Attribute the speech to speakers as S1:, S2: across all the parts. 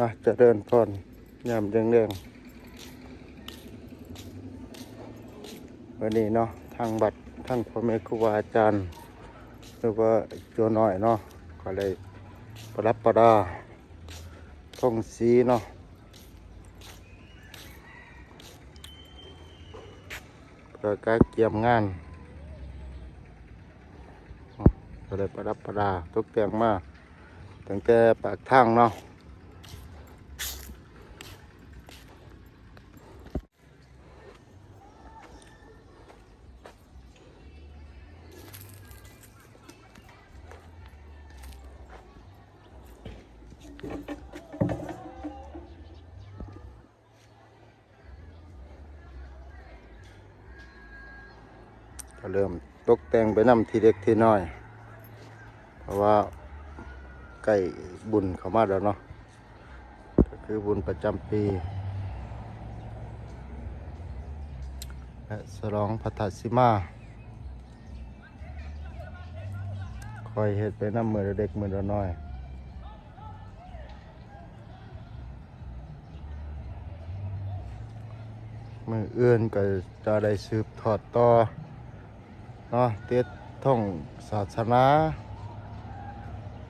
S1: อะจะเดินพรยามเรื่องเรื่องวันนี้เนาะทางบัตรทางพ่อแม่ครูบาอาจารย์หรือว่าโจน้อยเนาะก็เลยประรับประดาท่องสีเนาะเพื่อการเกี่ยมงานก็เลยประรับประดาตกแต่งมาตั้งแต่ปากทางเนาะ ก็เริ่มตกแต่งไปนำทีเล็กทีน้อย เพราะว่าใกล้บุญเข้ามาแล้วเนาะก็คือบุญประจำปีและสลองพัทสิมาคอยเฮ็ดไปน้ำมือเด็กมือน้อย มือเอื้อนก็จะได้สืบทอดต่อเนาะเต็ดท่องศาสนา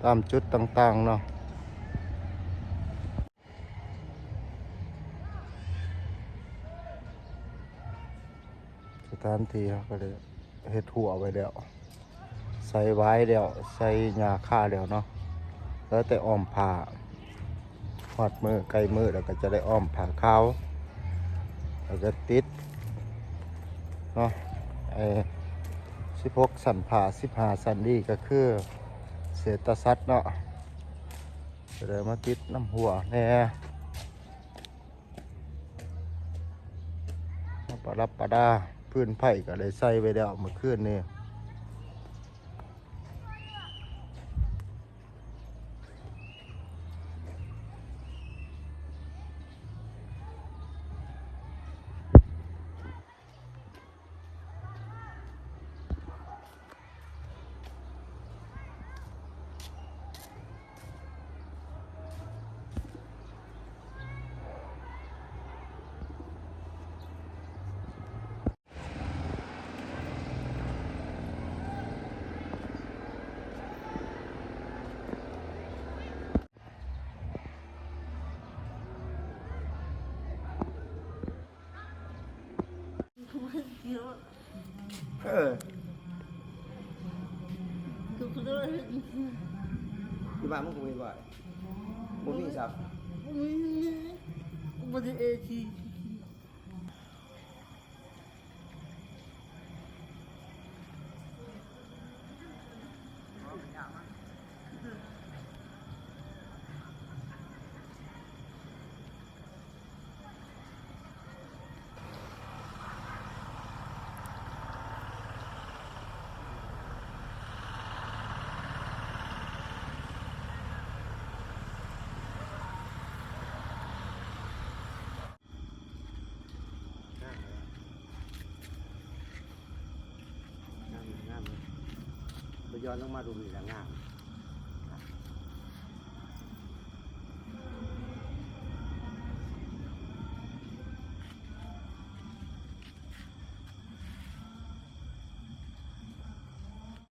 S1: ตามจุดต่างๆเนาะสถานที่เขาก็เลยเฮ็ดหัวไว้แล้วใส่ไว้แล้วใส่ยาฆ่าแล้วเนาะแล้วแต่อ้อมผ้าหอดมือไกลมือแล้วก็จะได้อ้อมผ้าขาว แล้วก็ติดเนาะไอ้สิบหกสันผ่าสิบห้าสันดีก็คือเศษตะสัตเนาะเดี๋ยวมาติดน้ำหัวแน่มาปรับปะดาพื้นไผ่ก็เลยใส่ไปแล้วเมื่อคืนนี่
S2: เออที่บ้านมึงกูมีบ่อยบ่มีครับ
S3: Mas é que
S2: งามเลยงามเล ย้อนลงมาดูนี่แหละงาม